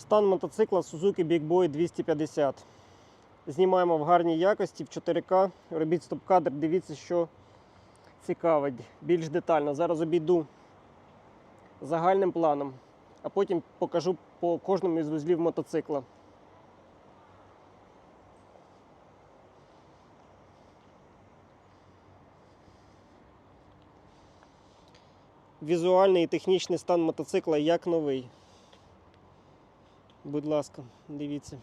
Стан мотоцикла Suzuki Big Boy 250. Знімаємо в гарній якості в 4К. Робіть стоп-кадр, дивіться, що цікавить більш детально. Зараз обійду загальним планом, а потім покажу по кожному із вузлів мотоцикла. Візуальний і технічний стан мотоцикла як новий. Будь ласка, дивіться.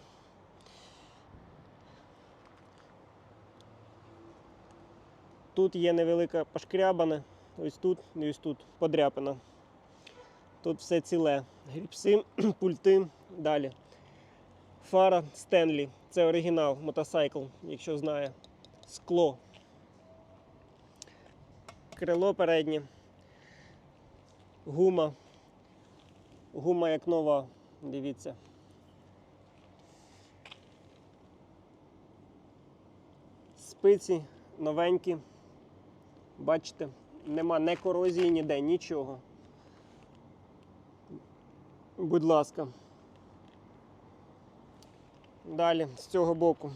Тут є невелика пошкрябана, ось тут і ось тут подряпина. Тут все ціле. Гріпси, пульти, далі. Фара Стенлі. Це оригінал, мотоцикл, якщо знає. Скло. Крило переднє. Гума. Гума як нова. Дивіться. Спиці новенькі. Бачите, нема не корозії ніде, нічого. Будь ласка. Далі з цього боку.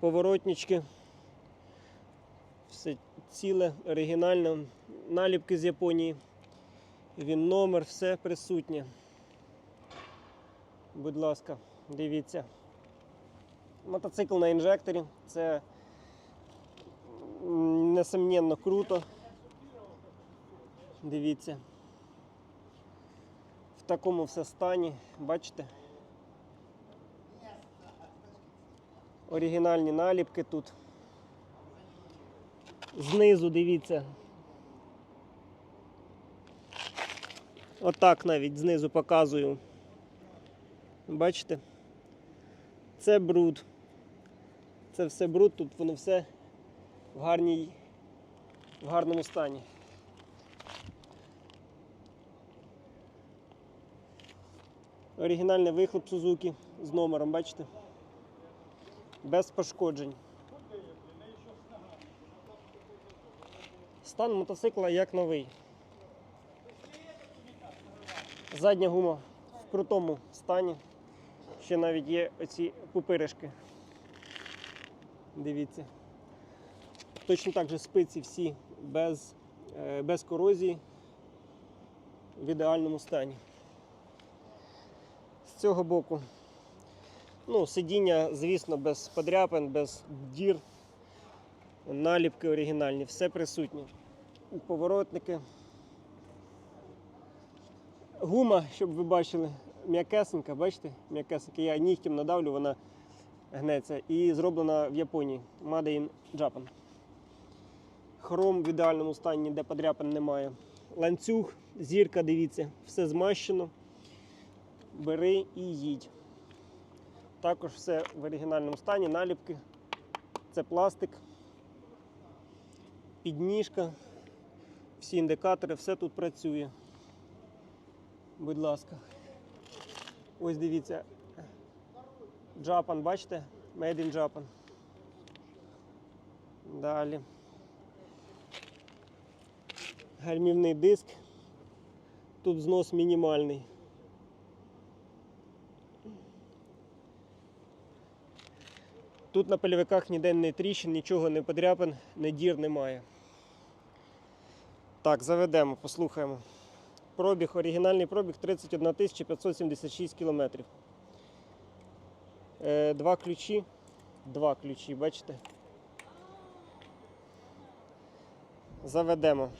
Поворотнички. Все ціле, оригінальне. Наліпки з Японії. Він номер, все присутнє. Будь ласка, дивіться. Мотоцикл на інжекторі. Це несомненно круто. Дивіться. В такому все стані, бачите? Оригінальні наліпки тут. Знизу дивіться. Отак навіть знизу показую. Бачите? Це бруд. Це все бруд, тут воно все в, гарній, в гарному стані. Оригінальний вихлоп Suzuki з номером, бачите? Без пошкоджень. Стан мотоцикла як новий. Задня гума в крутому стані. Ще навіть є оці пупиришки. Дивіться. Точно так же спиці всі без, е, без корозії в ідеальному стані. З цього боку. Ну, сидіння, звісно, без подряпин, без дір. Наліпки оригінальні, все присутнє. Поворотники. Гума, щоб ви бачили, м'якесенька, бачите? М'якесенька. Я нігтем надавлю, вона гнеться. І зроблена в Японії. Made in Japan. Хром в ідеальному стані, ніде подряпин немає. Ланцюг, зірка, дивіться, все змащено. Бери і їдь. Також все в оригінальному стані, наліпки. Це пластик, підніжка, всі індикатори, все тут працює. Будь ласка. Ось дивіться. Japan, бачите? Made in Japan. Далі. Гальмівний диск. Тут знос мінімальний. Тут на польовиках ніде не тріщин, нічого не подряпин, не дір немає. Так, заведемо, послухаємо. Пробіг, оригінальний пробіг 31 576 кілометрів. Е, Два ключі. Два ключі, бачите? Заведемо.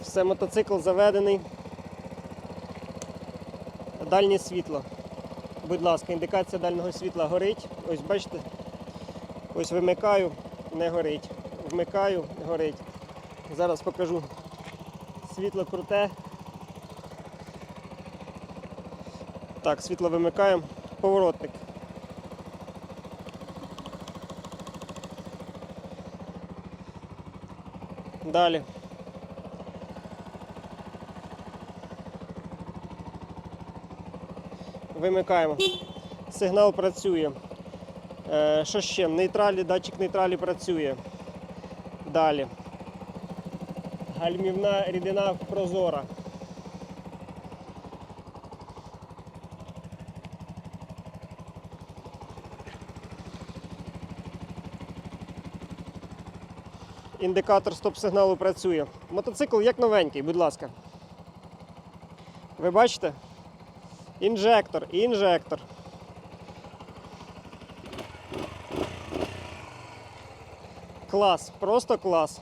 Все, мотоцикл заведений. Дальнє світло. Будь ласка, індикація дальнього світла горить. Ось бачите. Ось вимикаю, не горить. Вмикаю, горить. Зараз покажу. Світло круте. Так, світло вимикаємо. Поворотник. Далі. Вимикаємо. Сигнал працює. Е, що ще? Нейтралі, датчик нейтралі працює. Далі. Гальмівна рідина прозора. Індикатор стоп-сигналу працює. Мотоцикл як новенький, будь ласка. Ви бачите? Інжектор, інжектор. Клас, просто клас.